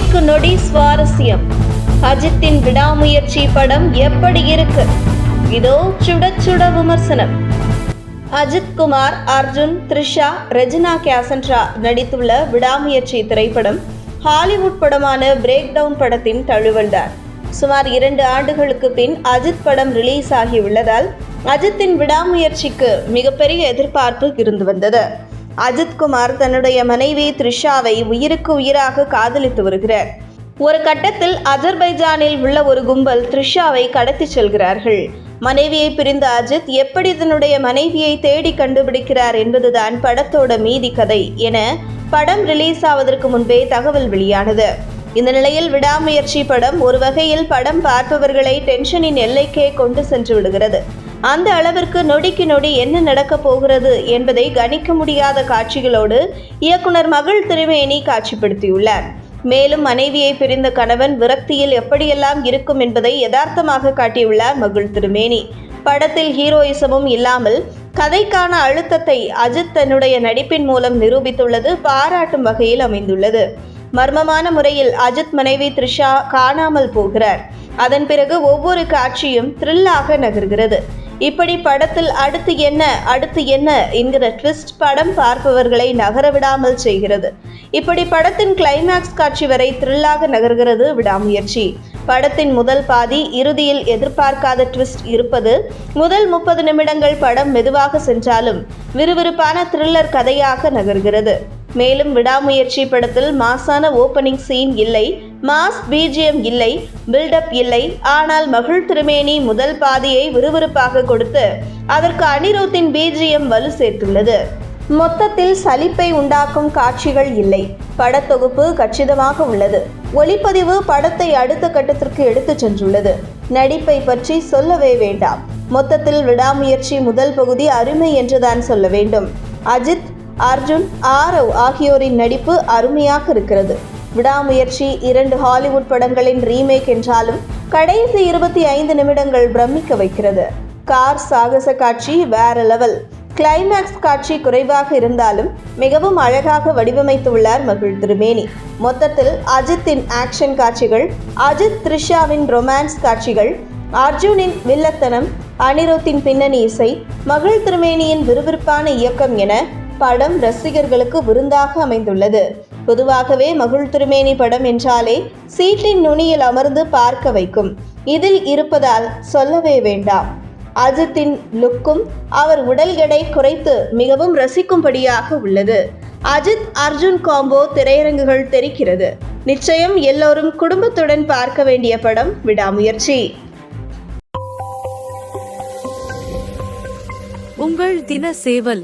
நொடிக்கு நொடி சுவாரஸ்யம். அஜித்தின் விடாமுயற்சி படம் எப்படி இருக்கு? இதோ சுட சுட விமர்சனம். அஜித் குமார் அர்ஜுன் த்ரிஷா ரெஜினா கேசன்ட்ரா நடித்துள்ள விடாமுயற்சி திரைப்படம் ஹாலிவுட் படமான பிரேக் டவுன் படத்தின் தழுவல்தான். சுமார் இரண்டு ஆண்டுகளுக்கு பின் அஜித் படம் ரிலீஸ் ஆகியுள்ளதால் அஜித்தின் விடாமுயற்சிக்கு மிகப்பெரிய எதிர்பார்ப்பு இருந்து வந்தது. அஜித்குமார் தன்னுடைய மனைவி த்ரிஷாவை உயிருக்கு உயிராக காதலித்து வருகிறார். ஒரு கட்டத்தில் அஜர்பைஜானில் உள்ள ஒரு கும்பல் த்ரிஷாவை கடத்தி செல்கிறார்கள். மனைவியை பிரிந்த அஜித் எப்படி தன்னுடைய மனைவியை தேடி கண்டுபிடிக்கிறார் என்பதுதான் படத்தோட மீதி கதை என படம் ரிலீஸ் ஆவதற்கு முன்பே தகவல் வெளியானது. இந்த நிலையில் விடாமுயற்சி படம் ஒரு வகையில் படம் பார்ப்பவர்களை டென்ஷனின் எல்லைக்கே கொண்டு சென்று விடுகிறது. அந்த அளவிற்கு நொடிக்கு நொடி என்ன நடக்கப் போகிறது என்பதை கணிக்க முடியாத காட்சிகளோடு இயக்குனர் மகள் திருமேனி காட்சிப்படுத்தியுள்ளார். மேலும் மனைவியை பிரிந்த கணவன் விரக்தியில் எப்படியெல்லாம் இருக்கும் என்பதை யதார்த்தமாக காட்டியுள்ளார் மகள் திருமேனி. படத்தில் ஹீரோயிசமும் இல்லாமல் கதைக்கான அழுத்தத்தை அஜித் தன்னுடைய நடிப்பின் மூலம் நிரூபித்துள்ளது பாராட்டும் வகையில் அமைந்துள்ளது. மர்மமான முறையில் அஜித் மனைவி த்ரிஷா காணாமல் போகிறார். அதன் பிறகு ஒவ்வொரு காட்சியும் த்ரில்லாக நகர்கிறது. இப்படி படத்தில் அடுத்து என்ன அடுத்து என்ன என்கிற ட்விஸ்ட் படம் பார்ப்பவர்களை நகர விடாமல் செய்கிறது. இப்படி படத்தின் கிளைமேக்ஸ் காட்சி வரை த்ரில்லாக நகர்கிறது விடாமுயற்சி. படத்தின் முதல் பாதி இறுதியில் எதிர்பார்க்காத ட்விஸ்ட் இருப்பது முதல் முப்பது நிமிடங்கள் படம் மெதுவாக சென்றாலும் விறுவிறுப்பான த்ரில்லர் கதையாக நகர்கிறது. மேலும் விடாமுயற்சி படத்தில் மாசான ஓப்பனிங் சீன் இல்லை மாஸ் பிஜிஎம் இல்லை பில்டப் இல்லை. ஆனால் மகிழ் திருமேனி முதல் பாதியை விறுவிறுப்பாக கொடுத்து அதற்கு அனிருத்தின் பிஜிஎம் வலு சேர்த்துள்ளது. மொத்தத்தில் சலிப்பை உண்டாக்கும் காட்சிகள் இல்லை. படத்தொகுப்பு கச்சிதமாக உள்ளது. ஒளிப்பதிவு படத்தை அடுத்த கட்டத்திற்கு எடுத்துச் சென்றுள்ளது. நடிப்பை பற்றி சொல்லவே வேண்டாம். மொத்தத்தில் விடாமுயற்சி முதல் பகுதி அருமை என்றுதான் சொல்ல வேண்டும். அஜித் அர்ஜுன் ஆரவ் ஆகியோரின் நடிப்பு அருமையாக இருக்கிறது. விடாமுயற்சி இரண்டு ஹாலிவுட் படங்களின் ரீமேக் என்றாலும் கடைசி இருபத்தி ஐந்து நிமிடங்கள் பிரமிக்க வைக்கிறது. கார் சாகச காட்சி வேற லெவல். கிளைமேக்ஸ் காட்சி குறைவாக இருந்தாலும் மிகவும் அழகாக வடிவமைத்துள்ளார் மகிழ் திருமேனி. மொத்தத்தில் அஜித்தின் ஆக்ஷன் காட்சிகள் அஜித் த்ரிஷாவின் ரொமான்ஸ் காட்சிகள் அர்ஜுனின் வில்லத்தனம் அனிருத்தின் பின்னணி இசை மகிழ் திருமேனியின் விறுவிறுப்பான இயக்கம் என படம் ரசிகர்களுக்கு விருந்தாக அமைந்துள்ளது. பொதுவாகவே மகிழ் திருமேனி படம் என்றாலே சீட்டின் நுனியில் அமர்ந்து பார்க்க வைக்கும். இதில் இருப்பதால் சொல்லவே வேண்டாம். அஜித்தின் லுக்கும் அவர் உடல் எடை குறைத்து மிகவும் ரசிக்கும்படியாக உள்ளது. அஜித் அர்ஜுன் காம்போ திரையரங்குகள் தெரிக்கிறது நிச்சயம் எல்லோரும் குடும்பத்துடன் பார்க்க வேண்டிய படம் விடாமுயற்சி. உங்கள் தின சேவல்